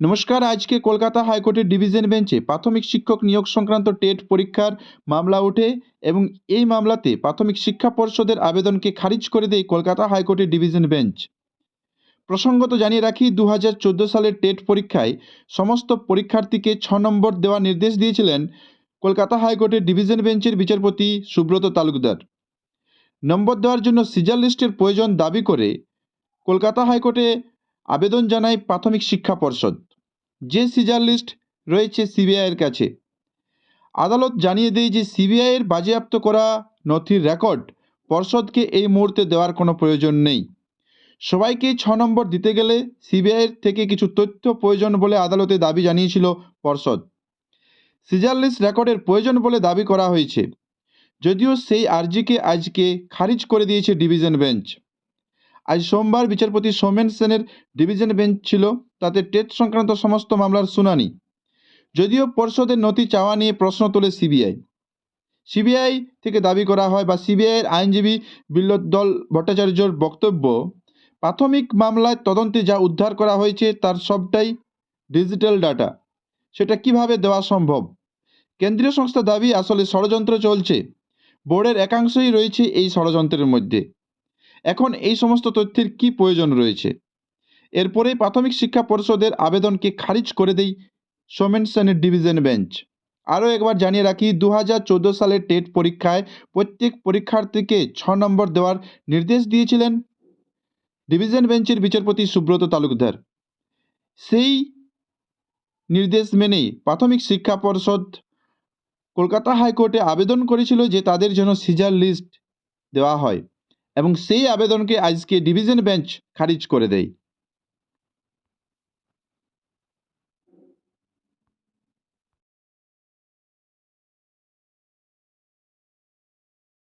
নমস্কার, আজকে কলকাতা হাইকোর্টের ডিভিশন বেঞ্চে প্রাথমিক শিক্ষক নিয়োগ সংক্রান্ত টেট পরীক্ষার মামলা ওঠে এবং এই মামলাতে প্রাথমিক শিক্ষা পর্ষদের আবেদনকে খারিজ করে দেয় কলকাতা হাইকোর্টের ডিভিশন বেঞ্চ। প্রসঙ্গত জানিয়ে রাখি দু হাজার চোদ্দ সালের টেট পরীক্ষায় সমস্ত পরীক্ষার্থীকে ছ নম্বর দেওয়ার নির্দেশ দিয়েছিলেন কলকাতা হাইকোর্টের ডিভিশন বেঞ্চের বিচারপতি সুব্রত তালুকদার। নম্বর দেওয়ার জন্য সিজার লিস্টের প্রয়োজন দাবি করে কলকাতা হাইকোর্টে আবেদন জানায় প্রাথমিক শিক্ষা পর্ষদ। যে সিজার লিস্ট রয়েছে সিবিআইয়ের কাছে। আদালত জানিয়ে দেয় যে সিবিআইয়ের বাজেয়াপ্ত করা নথির রেকর্ড পর্ষদকে এই মুহূর্তে দেওয়ার কোনো প্রয়োজন নেই। সবাইকে ছ নম্বর দিতে গেলে সিবিআইয়ের থেকে কিছু তথ্য প্রয়োজন বলে আদালতে দাবি জানিয়েছিল পর্ষদ। সিজার লিস্ট রেকর্ডের প্রয়োজন বলে দাবি করা হয়েছে। যদিও সেই আর্জিকে আজকে খারিজ করে দিয়েছে ডিভিশন বেঞ্চ। আজ সোমবার বিচারপতি সৌমেন সেনের ডিভিশন বেঞ্চ ছিল, তাতে টেট সংক্রান্ত সমস্ত মামলার শুনানি। যদিও পর্ষদের নথি চাওয়া নিয়ে প্রশ্ন তোলে সিবিআই। সিবিআই থেকে দাবি করা হয় বা সিবিআইয়ের আইনজীবী বিল্লোদ্দল ভট্টাচার্যর বক্তব্য, প্রাথমিক মামলায় তদন্তে যা উদ্ধার করা হয়েছে তার সবটাই ডিজিটাল ডাটা। সেটা কীভাবে দেওয়া সম্ভব? কেন্দ্রীয় সংস্থা দাবি, আসলে ষড়যন্ত্র চলছে। বোর্ডের একাংশই রয়েছে এই ষড়যন্ত্রের মধ্যে। এখন এই সমস্ত তথ্যের কি প্রয়োজন রয়েছে? এরপরে প্রাথমিক শিক্ষা পরিষদের আবেদনকে খারিজ করে দেয় সোমেন সেনের ডিভিশন বেঞ্চ। আরও একবার জানিয়ে রাখি দু হাজার চোদ্দ সালের টেট পরীক্ষায় প্রত্যেক পরীক্ষার্থীকে ছ নম্বর দেওয়ার নির্দেশ দিয়েছিলেন ডিভিশন বেঞ্চের বিচারপতি সুব্রত তালুকদার। সেই নির্দেশ মেনেই প্রাথমিক শিক্ষা পর্ষদ কলকাতা হাইকোর্টে আবেদন করেছিল যে তাদের জন্য সিজার লিস্ট দেওয়া হয়। এবং সেই আবেদনকে আজকে ডিভিশন বেঞ্চ খারিজ করে দেয়।